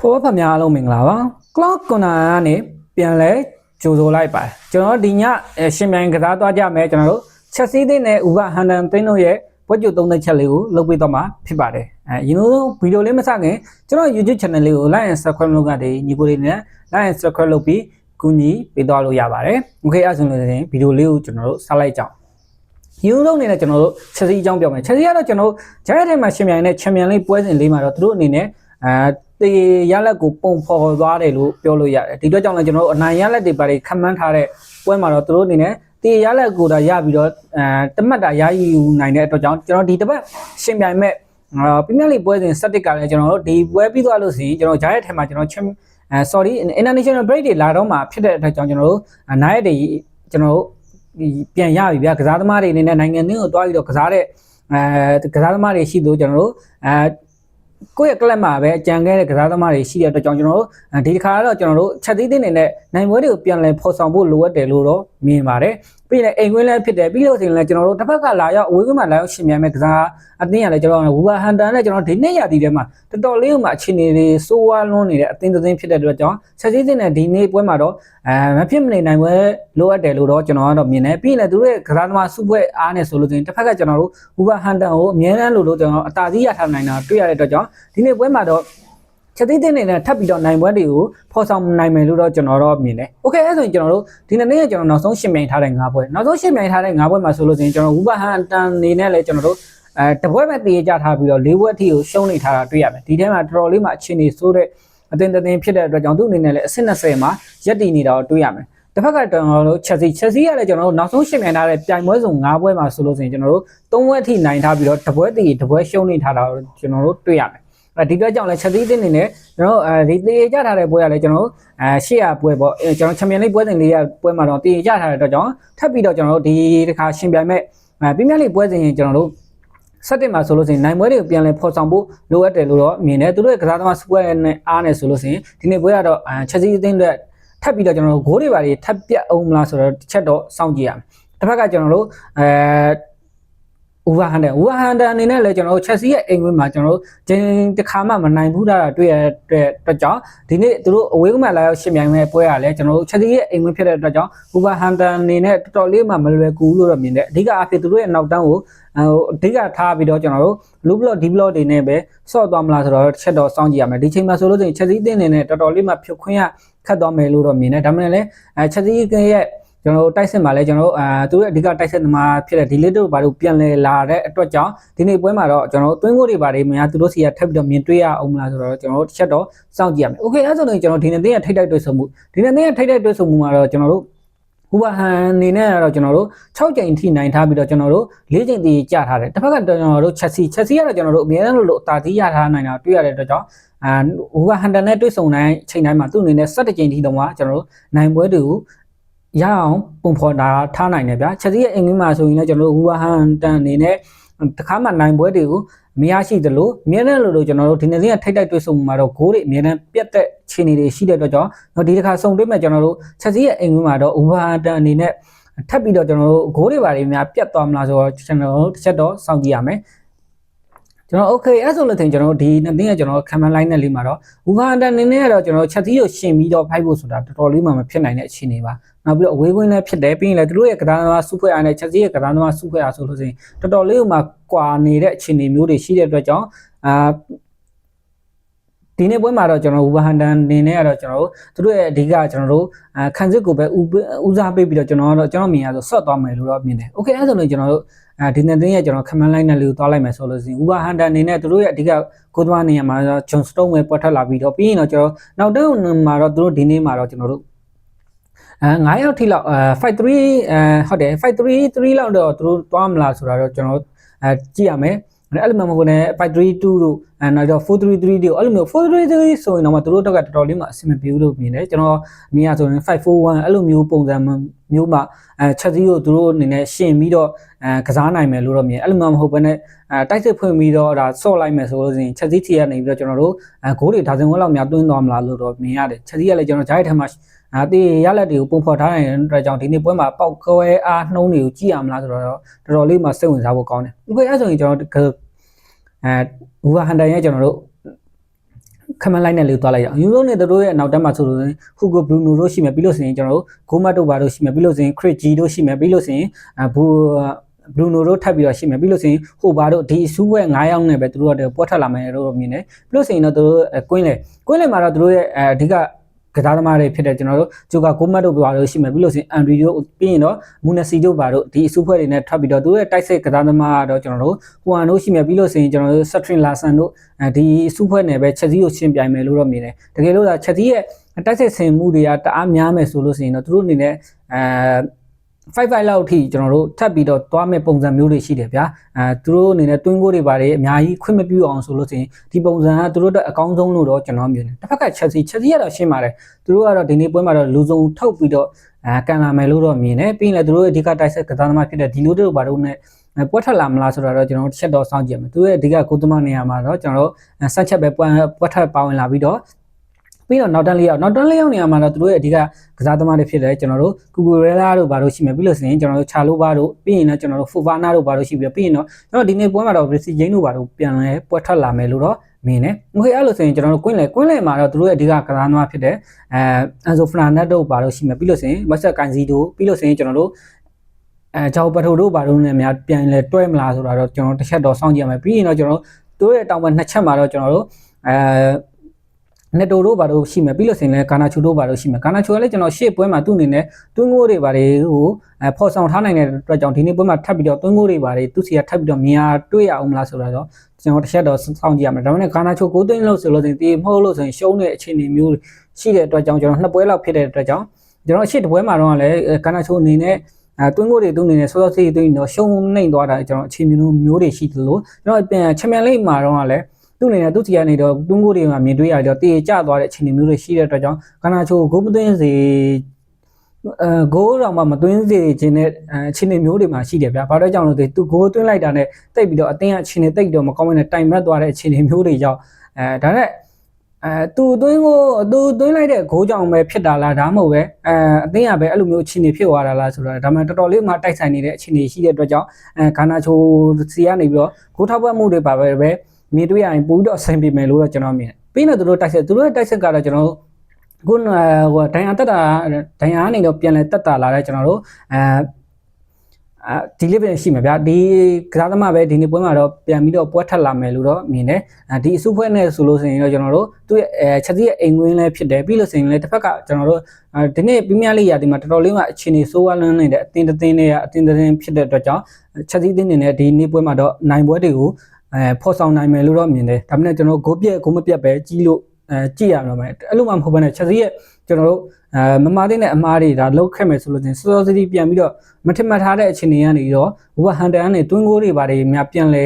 ဖောဖများအားလုံးမင်္ဂလာပါ cloud corner ကနေပြန်လဲကြိုဆိုလိုက်ပါတယ်ကျွန်တော်တို့ဒီညအဲရှင်မြိုင်ကစားသွားကြမယ်ကျွန်တော်တို့ချက်စီးတဲ့နဲ့ဥပဟန်တန်သိန်းတို့ရဲ့ဘွက်ကျုပ်သုံးသက်ချက်လေးကိုလုပ်ပေးတော့မှာဖြစ်ပါတယ်အဲရင်တို့ဗီဒီယိုလေးမစခင်ကျွန်တော် YouTube channel လေးကို like and subscribe လုပ်ကနေညီကိုလေးနဲ့ like and subscribe လုပ်ပြီးကူညီပေးသွားလို့ရပါတယ်โอเคအဲ့ဆိုလို့ဆိုရင်ဗီဒီယိုလေးကိုကျွန်တော်တို့ဆက်လိုက်ကြအောင်ယူလုံးနေနဲ့ကျွန်တော်တို့ချက်စီအကြောင်းပြောမယ်ချက်စီကတော့ကျွန်တော်တို့ဂျာရက်ထဲမှာရှင်မြိုင်နဲ့ချန်ပီယံလိပွဲစဉ်လေးမှာတော့သူတို့အနေနဲ့အဲ တေရလက်ကိုပုံဖော်သွားတယ်လို့ပြောလို့ရတယ်ဒီအတွက်ကြောင့်လည်းကျွန်တော်တို့အနိုင်ရလက်တွေပါတွေခံမှန်းထားတဲ့ပွဲမှာတော့သူတို့အနေနဲ့တေရလက်ကိုဒါရပြီးတော့အဲတမတ်တာရယူနိုင်တဲ့အတွက်ကြောင့်ကျွန်တော်ဒီတစ်ပတ်ရှင်မြိုင်မဲ့အာပြင်းပြလိပွဲစဉ်စတစ်ကလည်းကျွန်တော်တို့ဒီပွဲပြီးသွားလို့ဆိုရင်ကျွန်တော်ဂျာရက်ထဲမှာကျွန်တော်ချင်အဲ sorry international break တွေလာတော့မှဖြစ်တဲ့အတွက်ကြောင့်ကျွန်တော်တို့နိုင်ရက်တွေကျွန်တော်တို့ပြန်ရပြီဗျာကစားသမားတွေအနေနဲ့နိုင်ငံတွင်းကိုတွားပြီးတော့ကစားတဲ့အဲကစားသမားတွေရှိလို့ကျွန်တော်တို့အဲ ကိုယ့်ရဲ့ကလပ်မှာပဲအကြံခဲ့တဲ့ကစားသမားတွေရှိတဲ့အတွက်ကြောင့်ကျွန်တော်တို့ဒီတစ်ခါတော့ကျွန်တော်တို့ချက်သီးသင်းနေနဲ့နိုင်ပွဲတွေကိုပြန်လည်ဖော်ဆောင်ဖို့လိုအပ်တယ်လို့တော့မြင်ပါတယ် ပြီးရင်အိမ်ခွင်းလည်းဖြစ်တယ်ပြီးလို့ဆိုရင်လည်းကျွန်တော်တို့တစ်ဖက်ကလာရောက်အဝေးကွင်းမှာလာရောက်ရှင်မြန်မဲ့ကစားအသင်းရလည်းကျွန်တော်တို့ဝူဘာဟန်တန်နဲ့ကျွန်တော်ဒီနေ့ရာသီထဲမှာတော်တော်လေးမှအခြေအနေတွေစိုးဝါးလွန်းနေတဲ့အသင်းသင်းဖြစ်တဲ့အတွက်ကြောင့်ချက်သီးသင်းနဲ့ဒီနေ့ပွဲမှာတော့အဲမဖြစ်မနေနိုင်ပွဲလိုအပ်တယ်လို့တော့ကျွန်တော်ကတော့မြင်တယ်ပြီးရင်လည်းသူတို့ရဲ့ကစားသမားစုပွဲအားနဲ့ဆိုလို့ဆိုရင်တစ်ဖက်ကကျွန်တော်တို့ဝူဘာဟန်တန်ကိုအများအားလို့လို့ကျွန်တော်အတားစီးရထားနိုင်တာတွေ့ရတဲ့အတွက်ကြောင့်ဒီနေ့ပွဲမှာတော့ ချက်သေးသေးနေနဲ့ထပ်ပြီးတော့နိုင်ပွဲတွေကိုဖော်ဆောင်နိုင်မယ်လို့တော့ကျွန်တော်တော့မြင်တယ်။ Okay အဲ့ဆိုရင်ကျွန်တော်တို့ဒီနေ့နေ့ကျွန်တော်နောက်ဆုံးရှင်းပြထားတဲ့၅ပွဲနောက်ဆုံးရှင်းပြထားတဲ့၅ပွဲမှာဆိုလို့ဆိုရင်ကျွန်တော်ဝူဘာဟန်တန်နေနဲ့လည်းကျွန်တော်တို့အဲတပွဲမဲ့တည်ကြထားပြီးတော့၄ပွဲအထိကိုရှုံးနေထားတာတွေ့ရမယ်။ဒီထဲမှာတော်တော်လေးမှအခြေအနေဆိုးတဲ့အသင်းသင်းဖြစ်တဲ့အတွက်ကြောင့်သူ့အနေနဲ့လည်းအဆင့်20မှာရက်တည်နေတာကိုတွေ့ရမယ်။တစ်ဖက်ကကျွန်တော်တို့ချက်စီချက်စီကလည်းကျွန်တော်တို့နောက်ဆုံးရှင်းပြထားတဲ့ပြိုင်ပွဲစုံ၅ပွဲမှာဆိုလို့ဆိုရင်ကျွန်တော်တို့၃ပွဲအထိနိုင်ထားပြီးတော့တပွဲတည်တပွဲရှုံးနေထားတာကိုကျွန်တော်တို့တွေ့ရမယ်။အဲ ဒီအတွက်ကြောင့်လည်းချက်သီးတင်းနေနဲ့ကျွန်တော်အဲဒီတေကြထားတဲ့ပွဲကလည်းကျွန်တော်အဲရှေ့ရပွဲပေါ့ကျွန်တော်ချန်ပီယံလိပွဲစဉ်လေးရပွဲမှာတော့တေကြထားတဲ့အတွက်ကြောင့်ထပ်ပြီးတော့ကျွန်တော်တို့ဒီတစ်ခါရှင်ပြိုင်မဲ့အဲပြင်းပြလိပွဲစဉ်ရင်ကျွန်တော်တို့စက်တင်မှာဆိုလို့ရှိရင်နိုင်ပွဲတွေကိုပြန်လဲဖော်ဆောင်ဖို့လိုအပ်တယ်လို့တော့မြင်တယ်သူတို့ရဲ့ကစားသမားစပွဲနဲ့အားနဲ့ဆိုလို့ရှိရင်ဒီနေ့ပွဲကတော့ချက်စီးအသင်းတွေထပ်ပြီးတော့ကျွန်တော်တို့ဂိုးတွေပါတွေထပ်ပြတ်အောင်မလားဆိုတော့တစ်ချက်တော့စောင့်ကြည့်ရမယ်တစ်ဖက်ကကျွန်တော်တို့အဲ ဥဝဟန်ဒန်ဥဝဟန်ဒန်အနေနဲ့လည်းကျွန်တော်တို့ချက်စီရဲ့အိမ်ဝင်းမှာကျွန်တော်တို့ဂျင်းတစ်ခါမှမနိုင်ဘူးတာတွေ့ရတဲ့အတွက်ကြောင့်ဒီနေ့သူတို့အဝေးကမှလာရောက်ရှင်မြိုင်မဲ့ပွဲရလဲကျွန်တော်တို့ချက်စီရဲ့အိမ်ဝင်းဖြစ်တဲ့အတွက်ကြောင့်ဥဝဟန်ဒန်အနေနဲ့တော်တော်လေးမှမလွယ်ကူလို့တော့မြင်တယ်အဓိကအဖြစ်သူတို့ရဲ့နောက်တန်းကိုဟိုအဓိကထားပြီးတော့ကျွန်တော်တို့လူဘလော့ဒီဘလော့တွေနဲ့ပဲဆော့သွားမလားဆိုတော့ချက်တော့စောင့်ကြည့်ရမယ်ဒီချိန်မှာဆိုလို့ရှိရင်ချက်စီအသင်းအနေနဲ့တော်တော်လေးမှဖြုတ်ခွင်းရခတ်သွားမယ်လို့တော့မြင်တယ်ဒါမှမဟုတ်လည်းအဲချက်စီရဲ့ ကျွန်တော်တို့တိုက်စစ်မှာလည်းကျွန်တော်တို့အာသူတို့အဓိကတိုက်စစ်သမားဖြစ်တဲ့ဒီလေးတို့ဘာလို့ပြန်လဲလာတဲ့အတွက်ကြောင့်ဒီနေ့ပွဲမှာတော့ကျွန်တော်တို့သွင်းကိုတွေဘာတွေများသူတို့စီကထပ်ပြီးတော့မြင်တွေ့ရအောင်မလားဆိုတော့ကျွန်တော်တို့တစ်ချက်တော့စောင့်ကြည့်ရမယ်။ Okay အဲ့ဆိုရင်ကျွန်တော်ဒီနေ့သိရထိတ်တိုက်တွေ့ဆုံမှုဒီနေ့သိရထိတ်တိုက်တွေ့ဆုံမှုမှာတော့ကျွန်တော်တို့ဟူဘာဟန်အနေနဲ့ကတော့ကျွန်တော်တို့6ကြိမ်ထိနိုင်ထားပြီးတော့ကျွန်တော်တို့4ကြိမ်တည်ကြထားတယ်တစ်ဖက်ကကျွန်တော်တို့ချက်စီချက်စီကတော့ကျွန်တော်တို့အများအားလို့အတာတီးရထားနိုင်တာတွေ့ရတဲ့အတွက်ကြောင့်အာဟူဘာဟန်တန်နဲ့တွေ့ဆုံနိုင်ချိန်တိုင်းမှာသူ့အနေနဲ့7ကြိမ်ထိတော့မှကျွန်တော်တို့နိုင်ပွဲတွေကို ရအောင်ပုံဖော်တာထားနိုင်တယ်ဗျာချက်စီရဲ့အင်္ဂလိပ်မှာဆိုရင်လည်းကျွန်တော်တို့ဟူဝါဟန်တန်အနေနဲ့တခါမှနိုင်ပွဲတွေကိုမရရှိသလိုအများနဲ့လို့လို့ကျွန်တော်တို့ဒီနေ့ကထိတ်တိုက်တွေ့ဆုံမှာတော့ဂိုးတွေအများနဲ့ပြတ်တဲ့ခြေနေတွေရှိတဲ့အတွက်ကြောင့်ဒီတစ်ခါဆုံတွေ့မဲ့ကျွန်တော်တို့ချက်စီရဲ့အင်္ဂလိပ်မှာတော့ဟူဝါဟန်တန်အနေနဲ့ထပ်ပြီးတော့ကျွန်တော်တို့ဂိုးတွေပါတွေများပြတ်သွားမလားဆိုတော့ကျွန်တော်တို့တစ်ချက်တော့စောင့်ကြည့်ရမယ် ကျွန်တော် okay အဲ့ဆိုလို့ထင်ကျွန်တော်ဒီနှစ်သိန်းကကျွန်တော်ခံမှန်းလိုက်တဲ့လေးမှာတော့ဝူဟာန်တန်နေနဲ့ကတော့ကျွန်တော်ချက်သီးကိုရှင်ပြီးတော့ဖိုက်ဖို့ဆိုတာတော်တော်လေးမှမဖြစ်နိုင်တဲ့အခြေအနေပါနောက်ပြီးတော့အဝေးကွင်းလည်းဖြစ်တယ်ပြီးရင်လည်းသူတို့ရဲ့ကစားသမားစုဖွဲ့အားနဲ့ချက်သီးရဲ့ကစားသမားစုဖွဲ့အားဆိုလို့ဆိုရင်တော်တော်လေးမှကွာနေတဲ့အခြေအနေမျိုးတွေရှိတဲ့အတွက်ကြောင့်အာဒီနေ့ပွဲမှာတော့ကျွန်တော်ဝူဟန်တန်နေနဲ့ကတော့ကျွန်တော်တို့သူတို့ရဲ့အဓိကကျွန်တော်တို့အာခန်းစစ်ကိုပဲဦးစားပေးပြီးတော့ကျွန်တော်ကတော့ကျွန်တော်မြင်ရဆိုဆော့သွားမယ်လို့တော့မြင်တယ်။ Okay အဲ့ဆိုလို့ကျွန်တော်တို့ အဲဒီနေ့တင်းရဲ့ကျွန်တော်ခမန်းလိုက်တဲ့လူကိုသွားလိုက်မယ်ဆိုလို့ရှိရင် Uber Hunter အနေနဲ့သူတို့ရဲ့အဓိကကိုသွားနေရမှာဂျွန်စတုံးပဲပွက်ထွက်လာပြီးတော့ပြီးရင်တော့ကျွန်တော်နောက်တော့မှာတော့သူတို့ဒီနေ့မှာတော့ကျွန်တော်တို့အဲ9ရောက်ထိလောက်အဲ53အဲဟုတ်တယ်533လောက်တော့သူတို့သွားမလားဆိုတာတော့ကျွန်တော်အဲကြည့်ရမယ် အဲ့လိုမှမဟုတ်နဲ့ 532 တို့အဲနောက်တော့433တို့အဲ့လိုမျိုး433ဆိုရင်တော့သူတို့တော့တော်တော်လေးမှအဆင်မပြေဘူးလို့မြင်တယ်ကျွန်တော်မြင်ရဆိုရင်541အဲ့လိုမျိုးပုံစံမျိုးမှအဲချက်စီကိုသူတို့အနေနဲ့ရှင်ပြီးတော့အဲကစားနိုင်မယ်လို့တော့မြင်အဲ့လိုမှမဟုတ်ဘဲနဲ့အဲတိုက်စစ်ဖွင့်ပြီးတော့ဒါဆော့လိုက်မယ်ဆိုလို့ရှိရင်ချက်စီထီကနေပြီးတော့ကျွန်တော်တို့အဲဂိုးတွေဒါဇင်ဝက်လောက်များတွင်းသွားမလားလို့တော့မြင်ရတယ်ချက်စီကလည်းကျွန်တော်ဂျိုင်းထဲမှာ အာတေးရလက်တွေကိုပုံဖော်ထားနိုင်တဲ့အတွက်ကြောင့်ဒီနေ့ပွဲမှာပောက်ကွဲအားနှုံးတွေကိုကြည့်ရမလားဆိုတော့တော်တော်လေးမှစိတ်ဝင်စားဖို့ကောင်းတယ်။ဥပမာအဲ့ဆိုရင်ကျွန်တော်အဲဘူဘာဟန်တန်ရဲ့ကျွန်တော်တို့ခမန်လိုက်နဲ့လေးသွားလိုက်ရအောင်ယူရိုနဲ့တို့ရဲ့နောက်တက်မှာဆိုလို့ဟူဂိုဘရူနိုတို့ရှိမယ်ပြီးလို့ဆိုရင်ကျွန်တော်တို့ဂိုမတ်တို့ဘာတို့ရှိမယ်ပြီးလို့ဆိုရင်ခရစ်ဂျီတို့ရှိမယ်ပြီးလို့ဆိုရင်ဘူဘရူနိုတို့ထပ်ပြီးတော့ရှိမယ်ပြီးလို့ဆိုရင်ဟိုဘာတို့ဒီစူးဝဲ9ယောက်နဲ့ပဲသူတို့ကပွက်ထွက်လာမယ်လို့မြင်တယ်ပြီးလို့ဆိုရင်တော့သူတို့ကွင်းလေကွင်းလေမှာတော့သူတို့ရဲ့အဓိက ကစားသမားတွေဖြစ်တဲ့ကျွန်တော်တို့ဂျိုကာကိုမတ်တို့ဘာလို့ရှိမယ်ပြီးလို့ဆိုရင်အန်ဒရီတို့ပြီးရင်တော့မူနစီတို့ဘာတို့ဒီအစုဖွဲ့တွေနဲ့ထွက်ပြီးတော့သူတို့ရဲ့တိုက်စစ်ကစားသမားကတော့ကျွန်တော်တို့ဟိုအန်တို့ရှိမယ်ပြီးလို့ဆိုရင်ကျွန်တော်တို့ဆက်ထရင်လာဆန်တို့အဲဒီအစုဖွဲ့နယ်ပဲချက်စီကိုရှင်းပြိုင်မယ်လို့တော့မြင်တယ်တကယ်လို့ဒါချက်စီရဲ့တိုက်စစ်ဆင်မှုတွေကတအားများမယ်ဆိုလို့ဆိုရင်တော့သူတို့အနေနဲ့အဲ 5-5လောက်အထိကျွန်တော်တို့ထပ်ပြီးတော့သွားမဲ့ပုံစံမျိုးတွေရှိတယ်ဗျာအဲသူတို့အနေနဲ့တွင်းကိုတွေပါတယ်အများကြီးခွင့်မပြုအောင်ဆိုလို့ဆိုရင်ဒီပုံစံကသူတို့အတွက်အကောင်းဆုံးလို့တော့ကျွန်တော်မြင်တယ်တစ်ဖက်ကချက်စီချက်စီကတော့ရှင်းပါတယ်သူတို့ကတော့ဒီနေ့ပွဲမှာတော့လူစုံထုတ်ပြီးတော့အဲကန်လာမယ်လို့တော့မြင်တယ်ပြီးရင်လည်းသူတို့ရဲ့အဓိကတိုက်ဆက်ကစားသမားဖြစ်တဲ့ဒီလိုတို့ဘာလို့နဲ့ပွက်ထက်လာမလားဆိုတော့ကျွန်တော်တို့တစ်ချက်တော့စောင့်ကြည့်ရမယ်သူရဲ့အဓိကကိုသမနေရာမှာတော့ကျွန်တော်တို့ဆက်ချက်ပဲပွက်ပွက်ထက်ပါဝင်လာပြီးတော့ ပြီးတော့နောက်တန်းလေးရောက်နောက်တန်းလေးရောက်နေရာမှာတော့သူတို့ရဲ့အဓိကကစားသမားတွေဖြစ်တယ်ကျွန်တော်တို့ကူကူရဲလာတို့ဘာလို့ရှိမယ်ပြီးလို့ဆိုရင်ကျွန်တော်တို့ချာလိုဘာတို့ပြီးရင်တော့ကျွန်တော်တို့ဖူဗာနာတို့ဘာလို့ရှိပြီးပြီးရင်တော့ကျွန်တော်ဒီနေ့ပွဲမှာတော့ဗရီစီဂျိန်းတို့ဘာလို့ပြန်လဲပွက်ထက်လာမယ်လို့တော့မင်းနဲ့ငွေအဲ့လိုဆိုရင်ကျွန်တော်တို့ကွင်းလေကွင်းလေမှာတော့သူတို့ရဲ့အဓိကကစားသမားဖြစ်တဲ့အဲအန်ဆိုဖရာနက်တို့ဘာလို့ရှိမယ်ပြီးလို့ဆိုရင်ဝက်ဆက်ကန်စီတို့ပြီးလို့ဆိုရင်ကျွန်တော်တို့အဲဂျောက်ပထိုတို့ဘာလို့နဲ့များပြန်လဲတွဲမလားဆိုတာတော့ကျွန်တော်တစ်ချက်တော့စောင့်ကြည့်ရမယ်ပြီးရင်တော့ကျွန်တော်တို့တို့ရဲ့တောင်ပံနှစ်ချက်မှာတော့ကျွန်တော်တို့အဲ နက်တိုတို့ဘာလို့ရှိမယ်ပြီးလို့ဆိုရင်လည်းကာနာချူတို့ဘာလို့ရှိမယ်ကာနာချူကလည်းကျွန်တော်ရှေ့ပွဲမှာသူ့အနေနဲ့တွင်းငိုးတွေဘာတွေကိုအဲဖော်ဆောင်ထားနိုင်တဲ့အတွက်ကြောင့်ဒီနေ့ပွဲမှာထပ်ပြီးတော့တွင်းငိုးတွေဘာတွေသူ့စီကထပ်ပြီးတော့မြင်ရတွေ့ရအောင်မလားဆိုတော့ကျွန်တော်တစ်ချက်တော့စောင့်ကြည့်ရမယ်ဒါပေမဲ့ကာနာချူကိုသိန်းလို့ဆိုလို့ဆိုရင်ဒီမဟုတ်လို့ဆိုရင်ရှုံးတဲ့အခြေအနေမျိုးရှိတဲ့အတွက်ကြောင့်ကျွန်တော်နှစ်ပွဲလောက်ဖြစ်တဲ့အတွက်ကြောင့်ကျွန်တော်ရှေ့တစ်ပွဲမှာတော့လည်းကာနာချူအနေနဲ့အဲတွင်းကိုတွေသူအနေနဲ့စောစောစီးသွင်းတော့ရှုံးနှိမ့်သွားတာကျွန်တော်အခြေမျိုးမျိုးတွေရှိသလိုကျွန်တော်ပြန်ချန်ပီယံလိမှာတော့လည်း သူ့အနေနဲ့သူ့စီကနေတော့တွင်းကိုတွေမှာမြင်တွေ့ရတော့တည်ကျသွားတဲ့အခြေအနေမျိုးတွေရှိတဲ့အတွက်ကြောင့်ကနာချိုဂိုးမသွင်းစေအဲဂိုးတော့မှမသွင်းစေခြင်းတဲ့အခြေအနေမျိုးတွေမှာရှိတယ်ဗျာဘာလို့ကြောင့်လဲသူဂိုးသွင်းလိုက်တာနဲ့တိတ်ပြီးတော့အတင်းအခြေအနေတိတ်တော့မကောင်းမနဲ့တိုင်မက်သွားတဲ့အခြေအနေမျိုးတွေကြောင့်အဲဒါနဲ့အဲသူသွင်းကိုသူသွင်းလိုက်တဲ့ဂိုးကြောင့်ပဲဖြစ်တာလားဒါမှမဟုတ်ပဲအဲအသင်းကပဲအဲ့လိုမျိုးအခြေအနေဖြစ်သွားတာလားဆိုတော့ဒါမှတော်တော်လေးမှတိုက်ဆိုင်နေတဲ့အခြေအနေရှိတဲ့အတွက်ကြောင့်အဲဂါနာချိုစီကနေပြီးတော့ဂိုးထောက်ပွဲမှုတွေပါပဲပဲ မြင်တွေ့ရရင်ပိုပြီးတော့အဆင်ပြေမယ်လို့တော့ကျွန်တော်မြင်တယ်ပြီးတော့သူတို့တိုက်ဆက်သူတို့ရဲ့တိုက်ဆက်ကတော့ကျွန်တော်တို့ခုဟိုဒိုင်ယာတက်တာဒိုင်ယာအနေနဲ့ပြန်လဲတက်တာလာတဲ့ကျွန်တော်တို့အဲဒီလေးပဲရှိမှာဗျာဒီကစားသမားပဲဒီနေ့ပွဲမှာတော့ပြန်ပြီးတော့ပွဲထက်လာမယ်လို့တော့မြင်တယ်ဒီအစုဖွဲ့နဲ့ဆိုလို့ဆိုရင်တော့ကျွန်တော်တို့သူ့ရဲ့အဲချက်စီရဲ့အိမ်ဝင်းလည်းဖြစ်တယ်ပြီးလို့ဆိုရင်လည်းတစ်ဖက်ကကျွန်တော်တို့ဒီနေ့ပြင်းပြလေးရာဒီမှာတော်တော်လေးမှအခြေအနေဆိုးဝါးလွန်းနေတဲ့အတင်းတင်းတွေကအတင်းတင်းဖြစ်တဲ့အတွက်ကြောင့်ချက်စီတင်းနေနဲ့ဒီနေ့ပွဲမှာတော့နိုင်ပွဲတွေကို အဲဖော်ဆောင်နိုင်မယ်လို့တော့မြင်တယ်ဒါပေမဲ့ကျွန်တော်ဂိုးပြက်ဂိုးမပြက်ပဲကြီးလို့အဲကြည့်ရမှာပဲအဲ့လိုမှမဟုတ်ဘဲနဲ့ချက်စီရဲ့ကျွန်တော်တို့အဲမမားတဲ့နဲ့အမားတွေဒါလောက်ခဲ့မယ်ဆိုလို့ချင်းစောစောစီးစီးပြန်ပြီးတော့မထင်မှတ်ထားတဲ့အခြေအနေကနေတော့ဘူဟန်တန်နဲ့တွင်းကိုတွေပါတယ်များပြန်လဲ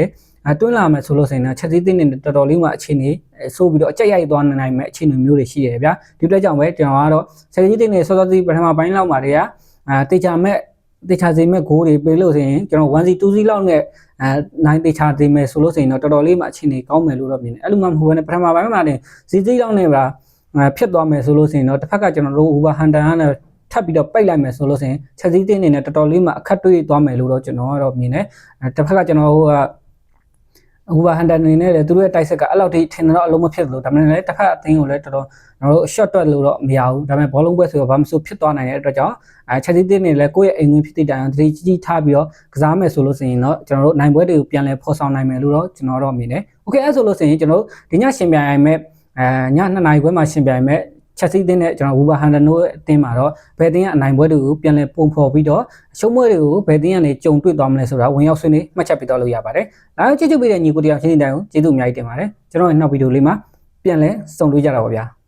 အဲတွင်းလာမယ်ဆိုလို့ဆိုရင်တော့ချက်စီးသိနေတော်တော်လေးမှအခြေအနေဆိုးပြီးတော့အကြက်ရိုက်သွားနိုင်မယ်အခြေအနေမျိုးတွေရှိရတယ်ဗျာဒီအတွက်ကြောင့်ပဲကျွန်တော်ကတော့ချက်စီးသိနေစောစောစီးပထမပိုင်းလောက်မှာတည်းကအဲတေချာမဲ့ တေချာစီမဲ့ဂိုးတွေပေးလို့ဆိုရင်ကျွန်တော် 1C 2C လောက်နဲ့အဲနိုင်တေချာသေးမယ်ဆိုလို့ဆိုရင်တော့တော်တော်လေးမှအခြေအနေကောင်းမယ်လို့တော့မြင်တယ်အဲ့လိုမှမဟုတ်ဘဲနဲ့ပထမပိုင်းမှာတင်ဇီဇီလောက်နဲ့ပါဖြစ်သွားမယ်ဆိုလို့ဆိုရင်တော့တစ်ဖက်ကကျွန်တော်တို့ Uber Hunter နဲ့ထပ်ပြီးတော့ပိတ်လိုက်မယ်ဆိုလို့ဆိုရင်ချက်စည်းတင်းနေနဲ့တော်တော်လေးမှအခက်တွေ့သွားမယ်လို့တော့ကျွန်တော်ကတော့မြင်တယ်တစ်ဖက်ကကျွန်တော်ဟိုက ဟိုဘာဟန်တာနေနဲ့လေသူတို့ရဲ့တိုက်ဆက်ကအဲ့လောက်ထိထင်တော့အလုံးမဖြစ်ဘူးဒါပေမဲ့လည်းတစ်ဖက်အသင်းကိုလည်းတော်တော်ကျွန်တော်တို့ short တွက်လို့တော့မရဘူးဒါပေမဲ့ဘောလုံးပွဲဆိုတော့ဘာမှမဆိုဖြစ်သွားနိုင်တဲ့အတွက်ကြောင့်အဲချက်စီးတင်းနေလည်းကိုယ့်ရဲ့အိမ်ဝင်ဖြစ်တဲ့တိုင်အောင်တတိကြီးကြီးထားပြီးတော့ကစားမယ်ဆိုလို့ဆိုရင်တော့ကျွန်တော်တို့နိုင်ပွဲတွေကိုပြန်လဲဖော်ဆောင်နိုင်မယ်လို့တော့ကျွန်တော်တော့မြင်တယ်။ Okay အဲ့ဆိုလို့ဆိုရင်ကျွန်တော်တို့ဒီညရှင်ပြိုင်မဲ့အဲည2နာရီခွဲမှာရှင်ပြိုင်မဲ့ ချက်စီးတင်းနဲ့ကျွန်တော်ဝူဘာဟန်ဒနိုအတင်းမှာတော့ဘယ်တင်းကအနိုင်ပွဲတွေကိုပြန်လဲပုံဖော်ပြီးတော့ရှုံးပွဲတွေကိုဘယ်တင်းကနေကြုံတွေ့သွားမလဲဆိုတာဝင်ရောက်ဆွေးနွေးမှတ်ချက်ပေးတော့လို့ရပါတယ်။ဒါကြောင့်ကြည့်ကြည့်ပေးတဲ့ညီကိုတရားချင်းတိုင်းကိုကျေးဇူးအများကြီးတင်ပါတယ်။ကျွန်တော်ရဲ့နောက်ဗီဒီယိုလေးမှာပြန်လဲစုံတွေ့ကြတာပါဗျာ။